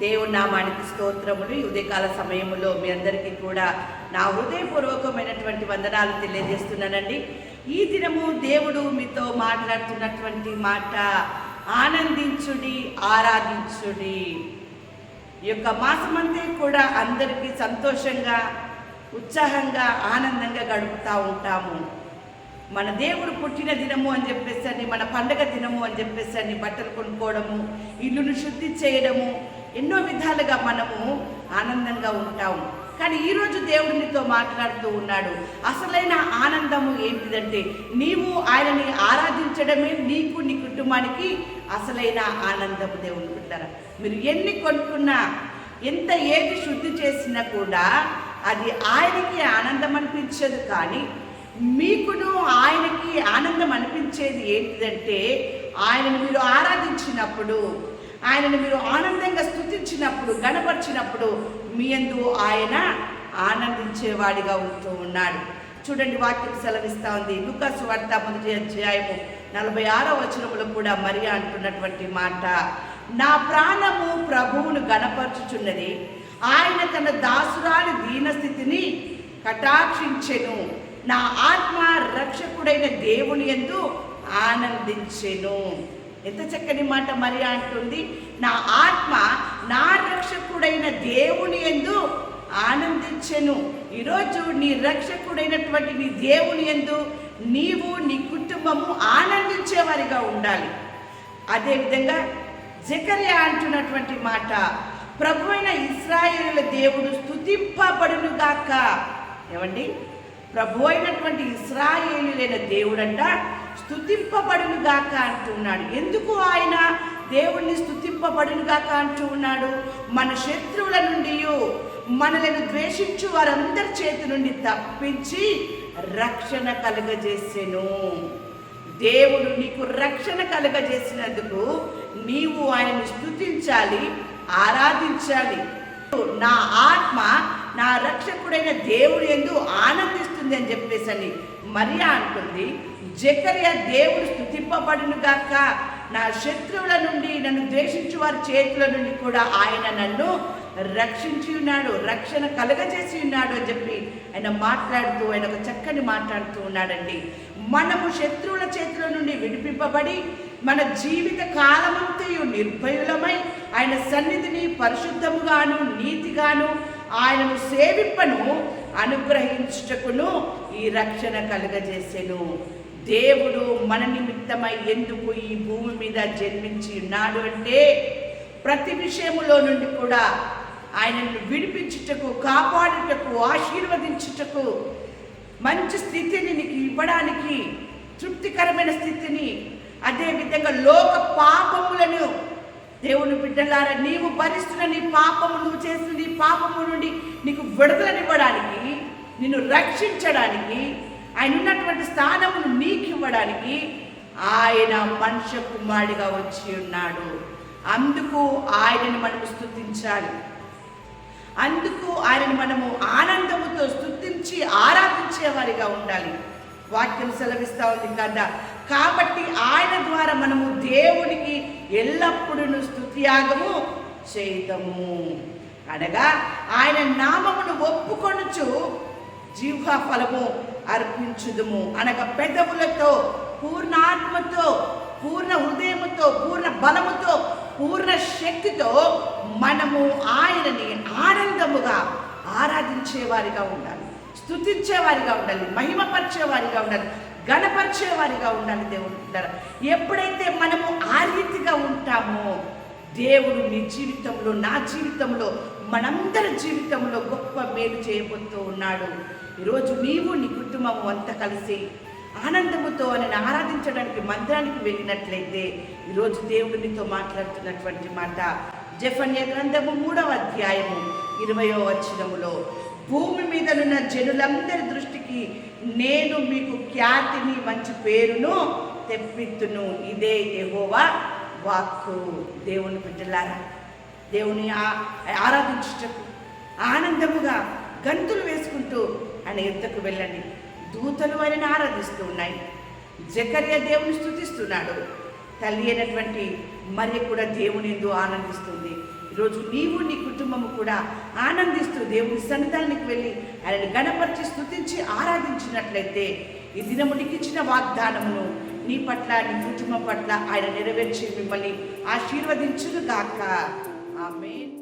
దేవుని నామానికి స్తోత్రములు. ఈ ఉదయకాల సమయంలో మీ అందరికీ కూడా నా హృదయపూర్వకమైనటువంటి వందనాలు తెలియజేస్తున్నానండి. ఈ దినము దేవుడు మీతో మాట్లాడుతున్నటువంటి మాట ఆనందించుడి ఆరాధించుడి. ఈ యొక్క మాసమంతా కూడా అందరికీ సంతోషంగా ఉత్సాహంగా ఆనందంగా గడుపుతూ ఉంటాము. మన దేవుడు పుట్టిన దినము అని చెప్పేసి మన పండగ దినము అని చెప్పేసి అని బట్టలు కొనుక్కోవడము ఇల్లును శుద్ధి చేయడము ఎన్నో విధాలుగా మనము ఆనందంగా ఉంటాము కానీ ఈరోజు దేవుడినితో మాట్లాడుతూ ఉన్నాడు. అసలైన ఆనందము ఏంటిదంటే నీవు ఆయనని ఆరాధించడమే నీకు నీ కుటుంబానికి అసలైన ఆనందము దేవుని బిడ్డరా. మీరు ఎన్ని కొనుక్కున్నా ఎంత ఏది శుద్ధి చేసినా కూడా అది ఆయనకి ఆనందం అనిపించదు. కానీ మీకును ఆయనకి ఆనందం అనిపించేది ఏంటిదంటే ఆయనను మీరు ఆరాధించినప్పుడు ఆయనను మీరు ఆనంద స్థుతించినప్పుడు గణపరిచినప్పుడు మీ ఎందు ఆయన ఆనందించేవాడిగా ఉంటూ ఉన్నాడు. చూడండి వాక్యం సెలవిస్తా ఉంది. లుకాసు వార్త మొదటి అధ్యాయము నలభై ఆరో వచనములో కూడా మరి అంటున్నటువంటి మాట. నా ప్రాణము ప్రభువును గణపరచుచున్నది ఆయన తన దాసురాలి దీనస్థితిని కటాక్షించెను. నా ఆత్మ రక్షకుడైన దేవుని ఎందు ఆనందించెను. ఎంత చక్కని మాట మరి అంటుంది. నా ఆత్మ దేవుని ఎందు ఆనందించెను. ఈరోజు నీ రక్షకుడైనటువంటి నీ దేవుని ఎందు నీవు నీ కుటుంబము ఆనందించేవారిగా ఉండాలి. అదేవిధంగా జకర్య అంటున్నటువంటి మాట ప్రభు అయిన ఇస్రాయేలుల దేవుడు స్థుతింపబడునుగాక ఏమండి? ప్రభు అయినటువంటి ఇస్రాయేలులైన దేవుడంట స్థుతింపబడునుగాక అంటున్నాడు. ఎందుకు ఆయన దేవుణ్ణి స్థుతింపబడును గాక అంటూ ఉన్నాడు. మన శత్రువుల నుండి మనలను ద్వేషించు వారందరి చేతి నుండి తప్పించి రక్షణ కలుగజేసెను. దేవుడు నీకు రక్షణ కలుగజేసినందుకు నీవు ఆయనను స్థుతించాలి ఆరాధించాలి. నా ఆత్మ నా రక్షకుడైన దేవుడు ఎందు ఆనందిస్తుంది అని చెప్పేసి అని మరియా అంటుంది. జకర్య దేవుడు స్థుతింపబడును గాక నా శత్రువుల నుండి నన్ను ద్వేషించు వారి చేతుల నుండి కూడా ఆయన నన్ను రక్షించి ఉన్నాడు రక్షణ కలగజేసి ఉన్నాడు అని చెప్పి ఆయన మాట్లాడుతూ ఆయన ఒక చక్కని మాట్లాడుతూ ఉన్నాడండి. మనము శత్రువుల చేతుల నుండి విడిపింపబడి మన జీవిత కాలమంతయు నిర్భయులమై ఆయన సన్నిధిని పరిశుద్ధముగాను నీతిగాను ఆయనను సేవింపను అనుగ్రహించుటకును ఈ రక్షణ కలుగజేసెను. దేవుడు మన నిమిత్తమై ఎందుకు ఈ భూమి మీద జన్మించి ఉన్నాడు అంటే ప్రతి విషయములో నుండి కూడా ఆయనను విడిపించుటకు కాపాడుటకు ఆశీర్వదించుటకు మంచి స్థితిని నీకు ఇవ్వడానికి తృప్తికరమైన స్థితిని అదేవిధంగా లోక పాపములను దేవుని బిడ్డలారా నీవు భరిస్తున్న నీ పాపము నువ్వు చేసిన నీ పాపము నుండి నీకు విడుదలనివ్వడానికి నిన్ను రక్షించడానికి ఆయన ఉన్నటువంటి స్థానమును నీకు ఇవ్వడానికి ఆయన మనుష్య కుమారుడిగా వచ్చి ఉన్నాడు. అందుకు ఆయనను మనము స్థుతించాలి అందుకు ఆయనను మనము ఆనందముతో స్థుతించి ఆరాధించేవారిగా ఉండాలి. వాక్యం సెలవిస్తూ ఉంది కదా. కాబట్టి ఆయన ద్వారా మనము దేవునికి ఎల్లప్పుడూ స్థుతియాగము చేయదము. అనగా ఆయన నామమును జీవ ఫలము అర్పించుదుము. అనగా పెదవులతో పూర్ణాత్మతో పూర్ణ హృదయముతో పూర్ణ బలముతో పూర్ణ శక్తితో మనము ఆయనని ఆనందముగా ఆరాధించేవారిగా ఉండాలి. స్థుతించేవారిగా ఉండాలి. మహిమపరిచేవారిగా ఉండాలి. గణపరిచేవారిగా ఉండాలి దేవుడు ఉంటారు ఎప్పుడైతే మనము ఆ రీతిగా ఉంటామో దేవుడు నీ జీవితంలో నా జీవితంలో మనందరి జీవితంలో గొప్ప మేలు చేయబోతూ ఉన్నాడు. ఈరోజు నీవు నీ కుటుంబం అంతా కలిసి ఆనందముతో ఆయన ఆరాధించడానికి మందిరానికి వెళ్ళినట్లయితే ఈరోజు దేవుడు నీతో మాట్లాడుతున్నటువంటి మాట. జఫన్య గ్రంథము మూడవ అధ్యాయము ఇరవయో వచనములో భూమి మీదనున్న జనులందరి దృష్టికి నేను మీకు ఖ్యాతిని మంచి పేరును తెప్పిత్తును. ఇదే యెహోవా వాక్కు. దేవుని బిడ్డలారా దేవుని ఆ- ఆరాధించుటకు ఆనందముగా గంతులు వేసుకుంటూ ఆయన ఎద్దకు వెళ్ళండి. దూతలు ఆయనను ఆరాధిస్తూ ఉన్నాయి జకర్య దేవుని స్థుతిస్తున్నాడు తల్లి అయినటువంటి మరి కూడా దేవుని ఎందు ఆనందిస్తుంది. ఈరోజు నీవు నీ కుటుంబము కూడా ఆనందిస్తూ దేవుని సన్నిధానికి వెళ్ళి ఆయనను గణపరిచి స్తుతించి ఆరాధించినట్లయితే ఈ దినము నీకు ఇచ్చిన వాగ్దానమును నీ పట్ల నీ కుటుంబం పట్ల ఆయన నెరవేర్చి మిమ్మల్ని ఆశీర్వదించును గాక ఆమెన్.